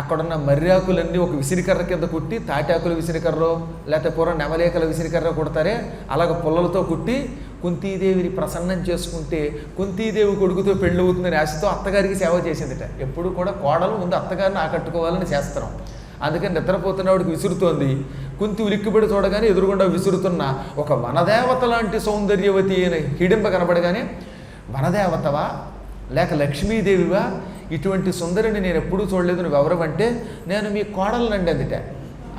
అక్కడున్న మర్యాకులన్నీ ఒక విసిరికర్ర కింద కుట్టి తాటాకుల విసిరికర్రో లేకపోతే పూర్వం నెమలేకల విసిరికర్ర కొడతారే అలాగ పుల్లలతో కుట్టి కుంతీదేవిని ప్రసన్నం చేసుకుంటే కుంతీదేవి కొడుకుతో పెళ్ళవుతుందని ఆశతో అత్తగారికి సేవ చేసిందిట. ఎప్పుడు కూడా కోడలు ముందు అత్తగారిని ఆకట్టుకోవాలని చేస్తాం అందుకని నిద్రపోతున్నవాడికి విసురుతోంది. కుంతి ఉలిక్కిపడి చూడగానే ఎదురుగుండా విసురుతున్న ఒక వనదేవత లాంటి సౌందర్యవతి అయిన హిడింప కనబడగానే వనదేవతవా? లేక లక్ష్మీదేవివా? ఇటువంటి సుందరిని నేను ఎప్పుడూ చూడలేదు నువ్వు ఎవరవంటే నేను మీ కోడలనండి అందుట.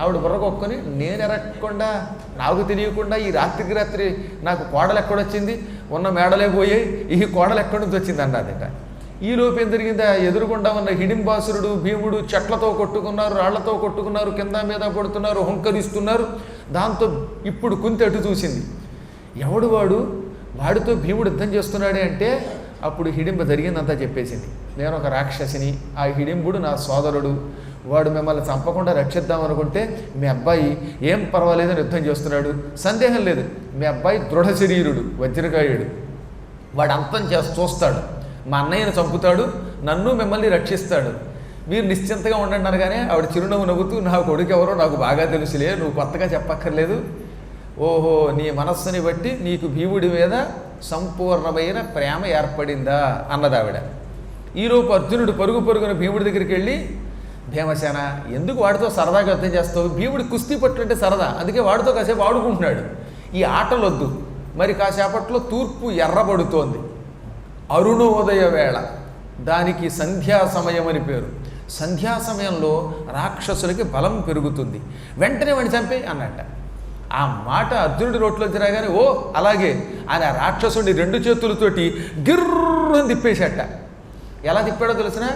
ఆవిడ బుర్రకొక్కుని నేను ఎరగకుండా నాకు తెలియకుండా ఈ రాత్రికి రాత్రి నాకు కోడలు ఎక్కడొచ్చింది ఉన్న మేడలే పోయాయి ఈ కోడలు ఎక్కడి నుంచి వచ్చింది? అన్నదట. ఈ లోపు ఏం జరిగిందా? ఎదురుగుండా ఉన్న హిడింబాసురుడు భీముడు చెట్లతో కొట్టుకున్నారు రాళ్ళతో కొట్టుకున్నారు కింద మీద పడుతున్నారు హుంకరిస్తున్నారు. దాంతో ఇప్పుడు కుంతి అటు చూసింది. ఎవడు వాడు? వాడితో భీముడు యుద్ధం చేస్తున్నాడే అంటే అప్పుడు హిడింబ జరిగిందంతా చెప్పేసింది. నేను ఒక రాక్షసిని ఆ హిడింబుడు నా సోదరుడు. వాడు మిమ్మల్ని చంపకుండా రక్షిద్దాం అనుకుంటే మీ అబ్బాయి ఏం పర్వాలేదని యుద్ధం చేస్తున్నాడు. సందేహం లేదు. మీ అబ్బాయి దృఢ శరీరుడు వజ్రకాయుడు వాడు అంతం చేసి చూస్తాడు. మా అన్నయ్యను చంపుతాడు నన్ను మిమ్మల్ని రక్షిస్తాడు. మీరు నిశ్చింతగా ఉండండి అనగానే ఆవిడ చిరునవ్వు నవ్వుతూ నా కొడుకు ఎవరో నాకు బాగా తెలుసులే నువ్వు కొత్తగా చెప్పక్కర్లేదు. ఓహో నీ మనస్సుని బట్టి నీకు భీముడి మీద సంపూర్ణమైన ప్రేమ ఏర్పడిందా? అన్నది ఆవిడ ఈలోపు అర్జునుడు పరుగు పరుగున భీముడి దగ్గరికి వెళ్ళి భీమసేన ఎందుకు వాడితో సరదాగా యుద్ధం చేస్తావు? భీముడి కుస్తీ పట్లంటే సరదా. అందుకే వాడితో కాసేపు ఆడుకుంటున్నాడు. ఈ ఆటలొద్దు. మరి కాసేపట్లో తూర్పు ఎర్రబడుతోంది. అరుణోదయ వేళ. దానికి సంధ్యా సమయం అని పేరు. సంధ్యా సమయంలో రాక్షసులకి బలం పెరుగుతుంది. వెంటనే వాడిని చంపే అన్నట్ట. ఆ మాట అర్జునుడి నోట్లోంచి రాగానే ఓ అలాగే. ఆయన ఆ రాక్షసుడిని రెండు చేతులతోటి గిర్రని తిప్పేశాట. ఎలా తిప్పాడో తెలిసిన?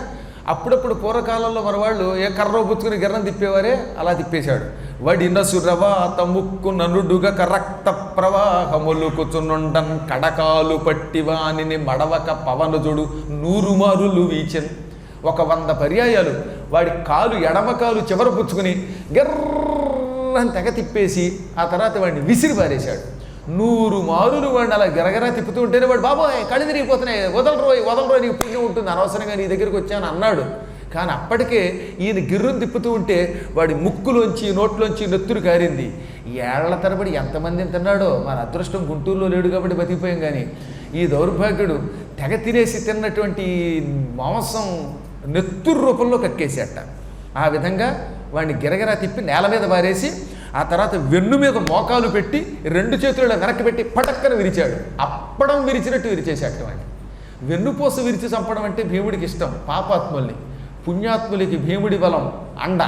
అప్పుడప్పుడు పూర్వకాలంలో మన వాళ్ళు ఏ కర్ర పుచ్చుకుని గిర్రం తిప్పేవారే అలా తిప్పేశాడు. వడిన సురవాత ముక్కు ననుడుగా కరక్త ప్రవాహములుకుచునుండన్ కడకాలు పట్టి వానిని మడవక పవనజుడు నూరుమారులు వీచెన్. ఒక వంద పర్యాయాలు. వాడి కాలు ఎడమ కాలు చివర పుచ్చుకుని గిర్రని తెగ తిప్పేసి ఆ తర్వాత వాడిని విసిరి పారేశాడు. నూరు మారులు వాడిని అలా గిరగరా తిప్పుతూ ఉంటేనే వాడు బాబోయ్ కళ్ళు తిరిగిపోతున్నాయి వదలరో వదలరో నీకు పుణ్యం ఉంటుంది అనవసరంగా నీ దగ్గరికి వచ్చాను అన్నాడు. కానీ అప్పటికే ఈయన గిర్రును తిప్పుతూ ఉంటే వాడి ముక్కులోంచి నోట్లోంచి నెత్తురు కారింది. ఏళ్ళ తరబడి ఎంతమందిని తిన్నాడో మన అదృష్టం గుంటూరులో లేడు కాబట్టి బతికిపోయాం కానీ ఈ దౌర్భాగ్యుడు తెగ తినేసి తిన్నటువంటి మాంసం నెత్తురు రూపంలో కక్కేసేట ఆ విధంగా వాడిని గిరగిరా తిప్పి నేల మీద పారేసి ఆ తర్వాత వెన్ను మీద మోకాలు పెట్టి రెండు చేతులలో వెనక్కి పెట్టి పటక్కన విరిచాడు. అప్పడం విరిచినట్టు విరిచేశాడు వాడిని. వెన్నుపూస విరిచి చంపడం అంటే భీముడికి ఇష్టం పాపాత్ముల్ని. పుణ్యాత్ములకి భీముడి బలం అండ.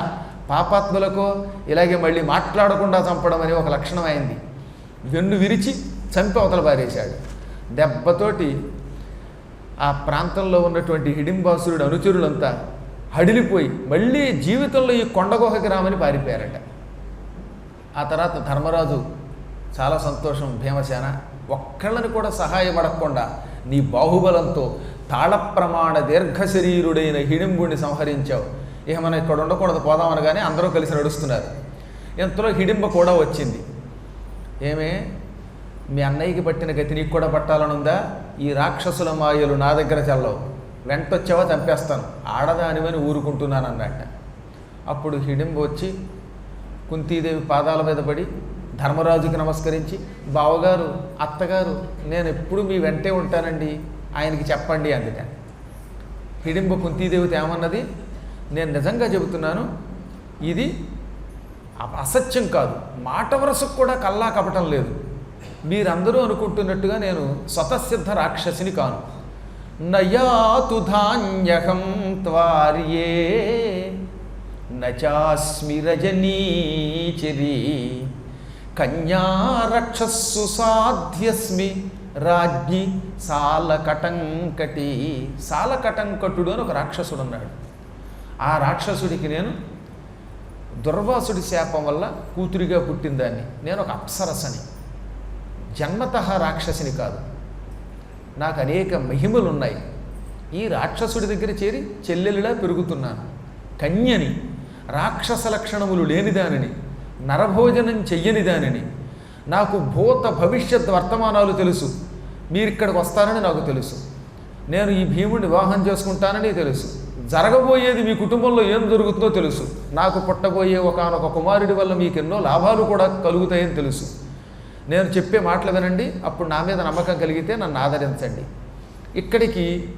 పాపాత్ములకు ఇలాగే మళ్ళీ మాట్లాడకుండా చంపడం అనే ఒక లక్షణం అయింది. వెన్ను విరిచి చంపి అవతల పారేశాడు. దెబ్బతోటి ఆ ప్రాంతంలో ఉన్నటువంటి హిడింబాసురుడు అనుచరులంతా హడిలిపోయి మళ్ళీ జీవితంలో ఈ కొండగుహకి రామని పారిపోయారట. ఆ తర్వాత ధర్మరాజు చాలా సంతోషం భీమసేన ఒక్కళ్ళని కూడా సహాయపడకుండా నీ బాహుబలంతో తాళప్రమాణ దీర్ఘ శరీరుడైన హిడింబుడిని సంహరించావు. ఇక మనం ఇక్కడ ఉండకూడదు పోదాం అందరూ కలిసి నడుస్తున్నారు. ఇంతలో హిడింబ కూడా వచ్చింది. ఏమే మీ అన్నయ్యకి పట్టిన గతి నీకు కూడా పట్టాలనుందా? ఈ రాక్షసుల మాయలు నా దగ్గర చల్లవు. వెంట వెంటొచ్చావా చంపేస్తాను. ఆడదానివని ఊరుకుంటున్నాను అన్నట్ట అప్పుడు హిడింబ వచ్చి కుంతీదేవి పాదాల మీద పడి ధర్మరాజుకి నమస్కరించి బావగారు అత్తగారు నేను ఎప్పుడు మీ వెంటే ఉంటానండి? ఆయనకి చెప్పండి అందుక హిడింబ కుంతీదేవితో ఏమన్నది? నేను నిజంగా చెబుతున్నాను ఇది అసత్యం కాదు. మాట వరసకు కూడా కల్లా కపటం లేదు. మీరందరూ అనుకుంటున్నట్టుగా నేను స్వతసిద్ధ రాక్షసిని కాను. నయాతు ధాన్యహం త్వార్యే నచాస్మి రజనీచరి కన్యారక్షస్సు సాధ్యస్మి రాజ్ఞి సాలకటంకటి. సాలకటంకటుడు అని ఒక రాక్షసుడు ఉన్నాడు ఆ రాక్షసుడికి నేను దుర్వాసుడి శాపం వల్ల కూతురిగా పుట్టిందాన్ని. నేను ఒక అప్సరసని జన్మత రాక్షసిని కాదు. నాకు అనేక మహిమలు ఉన్నాయి ఈ రాక్షసుడి దగ్గర చేరి చెల్లెలిలా పెరుగుతున్నాను. కన్యని రాక్షస లక్షణములు లేనిదానిని నరభోజనం చెయ్యని దానిని నాకు భూత భవిష్యత్ వర్తమానాలు తెలుసు. మీరు ఇక్కడికి వస్తారని నాకు తెలుసు. నేను ఈ భీముడిని వివాహం చేసుకుంటానని తెలుసు. జరగబోయేది మీ కుటుంబంలో ఏం జరుగుతుందో తెలుసు. నాకు పుట్టబోయే ఒకనొక కుమారుడి వల్ల మీకు ఎన్నో లాభాలు కూడా కలుగుతాయని తెలుసు. నేను చెప్పే మాటలు వినండి అప్పుడు నా మీద నమ్మకం కలిగితే నన్ను ఆదరించండి. ఇక్కడికి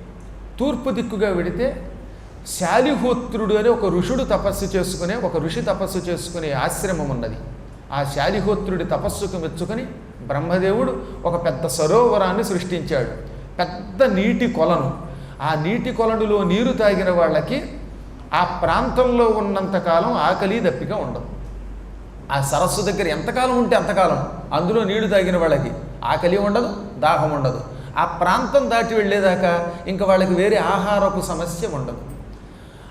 తూర్పు దిక్కుగా వెడితే శాలిహోత్రుడు అని ఒక ఋషుడు తపస్సు చేసుకునే ఒక ఋషి తపస్సు చేసుకునే ఆశ్రమం ఉన్నది. ఆ శాలిహోత్రుడి తపస్సుకు మెచ్చుకొని బ్రహ్మదేవుడు ఒక పెద్ద సరోవరాన్ని సృష్టించాడు. పెద్ద నీటి కొలను. ఆ నీటి కొలనులో నీరు తాగిన వాళ్ళకి ఆ ప్రాంతంలో ఉన్నంతకాలం ఆకలి దప్పిక ఉండదు. ఆ సరస్సు దగ్గర ఎంతకాలం ఉంటే అంతకాలం అందులో నీళ్ళు తాగిన వాళ్ళకి ఆకలి ఉండదు దాహం ఉండదు. ఆ ప్రాంతం దాటి వెళ్ళేదాకా ఇంకా వాళ్ళకి వేరే ఆహారపు సమస్య ఉండదు.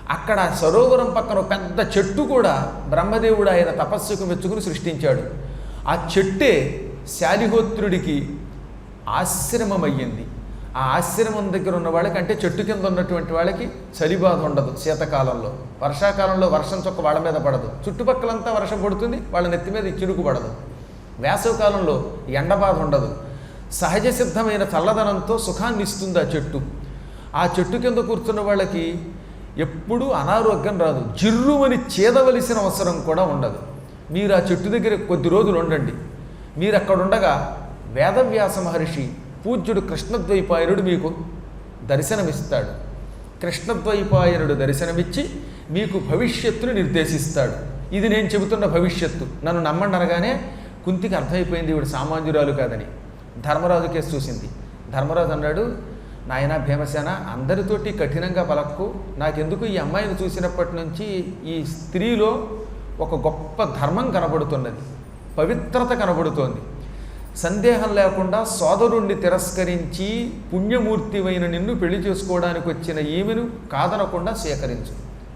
అక్కడ సరోవరం పక్కన పెద్ద చెట్టు కూడా బ్రహ్మదేవుడు ఆయన తపస్సుకు మెచ్చుకుని సృష్టించాడు. ఆ చెట్టే శాలిహోత్రుడికి ఆశ్రమం అయ్యింది ఆ ఆశ్రమం దగ్గర ఉన్న వాళ్ళకి అంటే చెట్టు కింద ఉన్నటువంటి వాళ్ళకి చలి బాధ ఉండదు శీతకాలంలో. వర్షాకాలంలో వర్షం చొక్క వాళ్ళ మీద పడదు. చుట్టుపక్కలంతా వర్షం పడుతుంది వాళ్ళ నెత్తి మీద చిరుకు పడదు. వేసవికాలంలో ఎండబాధ ఉండదు. సహజ సిద్ధమైన చల్లదనంతో సుఖాన్ని ఇస్తుంది ఆ చెట్టు. ఆ చెట్టు కింద కూర్చున్న వాళ్ళకి ఎప్పుడూ అనారోగ్యం రాదు. జిర్రుమని చేదవలసిన అవసరం కూడా ఉండదు. మీరు ఆ చెట్టు దగ్గర కొద్ది రోజులు ఉండండి. మీరు అక్కడుండగా వేదవ్యాస మహర్షి పూజ్యుడు కృష్ణద్వైపాయనుడు మీకు దర్శనమిస్తాడు. కృష్ణద్వైపాయనుడు దర్శనమిచ్చి మీకు భవిష్యత్తును నిర్దేశిస్తాడు. ఇది నేను చెబుతున్న భవిష్యత్తు. నన్ను నమ్మండి అనగానే కుంతికి అర్థమైపోయింది ఇవిడు సామాన్యురాలు కాదని. ధర్మరాజు కేసు చూసింది. ధర్మరాజు అన్నాడు నాయన భీమసేన అందరితోటి కఠినంగా పలక్కు. నాకెందుకు ఈ అమ్మాయిని చూసినప్పటి నుంచి ఈ స్త్రీలో ఒక గొప్ప ధర్మం కనబడుతున్నది. పవిత్రత కనబడుతోంది. సందేహం లేకుండా సోదరుణ్ణి తిరస్కరించి పుణ్యమూర్తివైన నిన్ను పెళ్ళి చేసుకోవడానికి వచ్చిన ఈమెను కాదనకుండా స్వీకరించు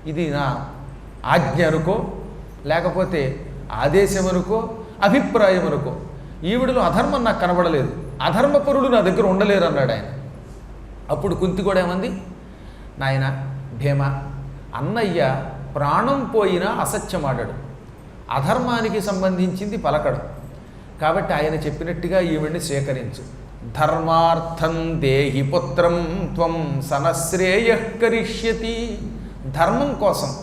ఇది నా ఆజ్ఞ అనుకో లేకపోతే ఆదేశం అనుకో అభిప్రాయం అనుకో ఈవిడలో అధర్మం నాకు కనబడలేదు. అధర్మపరుడు నా దగ్గర ఉండలేరు అన్నాడు ఆయన. అప్పుడు కుంతి కూడా ఏమంది? నాయన భీమ అన్నయ్య ప్రాణం పోయినా అసత్యమాడాడు. అధర్మానికి సంబంధించింది పలకడం. కాబట్టి ఆయన చెప్పినట్టుగా ఈవిడ్ని స్వీకరించు. ధర్మార్థం దేహి పుత్రం త్వం సనశ్రేయ కరిష్యతి. ధర్మం కోసం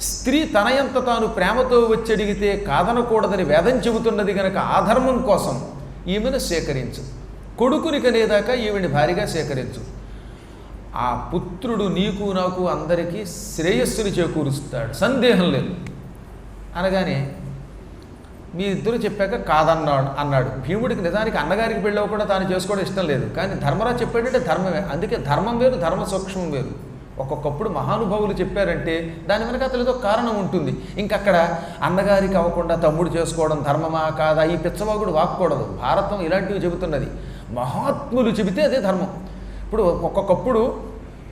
స్త్రీ తనయంత తాను ప్రేమతో వచ్చి అడిగితే కాదనకూడదని వేదం చెబుతున్నది గనక ఆ ధర్మం కోసం ఈమెను సేకరించు. కొడుకుని కనేదాకా ఈవిని భారీగా సేకరించు. ఆ పుత్రుడు నీకు నాకు అందరికీ శ్రేయస్సుని చేకూరుస్తాడు. సందేహం లేదు. అనగానే మీ ఇద్దరు చెప్పాక కాదన్నాడు అన్నాడు. భీముడికి నిజానికి అన్నగారికి పెళ్ళవ కూడా తాను చేసుకోవడం ఇష్టం లేదు. కానీ ధర్మరాజు చెప్పాడంటే ధర్మమే. అందుకే ధర్మం వేరు ధర్మ సూక్ష్మం వేరు. ఒక్కొక్కప్పుడు మహానుభావులు చెప్పారంటే దాని వెనక అతనితో కారణం ఉంటుంది. ఇంకక్కడ అన్నగారికి అవ్వకుండా తమ్ముడు చేసుకోవడం ధర్మమా కాదా? ఈ పిచ్చవాగుడు వాక్కూడదు. భారతం ఇలాంటివి చెబుతున్నది. మహాత్ములు చెబితే అదే ధర్మం. ఇప్పుడు ఒక్కొక్కప్పుడు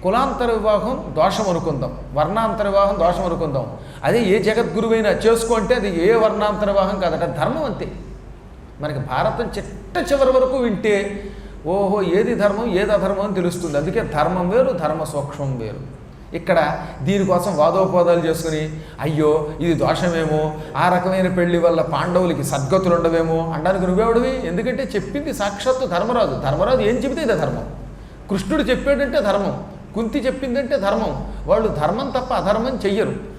కులాంతర వివాహం దోషం అనుకుందాం. వర్ణాంతర వివాహం దోషం అనుకుందాం. అదే ఏ జగద్గురువైనా చేసుకో అంటే అది ఏ వర్ణాంతర వివాహం కాదట ధర్మం అంతే. మనకి భారతం చిట్ట చివరి వరకు వింటే ఓహో ఏది ధర్మం ఏది అధర్మం అని తెలుస్తుంది. అందుకే ధర్మం వేరు ధర్మ సూక్ష్మం వేరు. ఇక్కడ దీనికోసం వాదోపవాదాలు చేసుకుని అయ్యో ఇది దోషమేమో ఆ రకమైన పెళ్ళి వల్ల పాండవులకి సద్గతులు ఉండవేమో అనడానికి నువ్వెవడివి? ఎందుకంటే చెప్పింది సాక్షాత్తు ధర్మరాజు. ధర్మరాజు ఏం చెబితే ఇదే ధర్మం. కృష్ణుడు చెప్పాడంటే ధర్మం. కుంతి చెప్పిందంటే ధర్మం. వాళ్ళు ధర్మం తప్ప అధర్మం చెయ్యరు.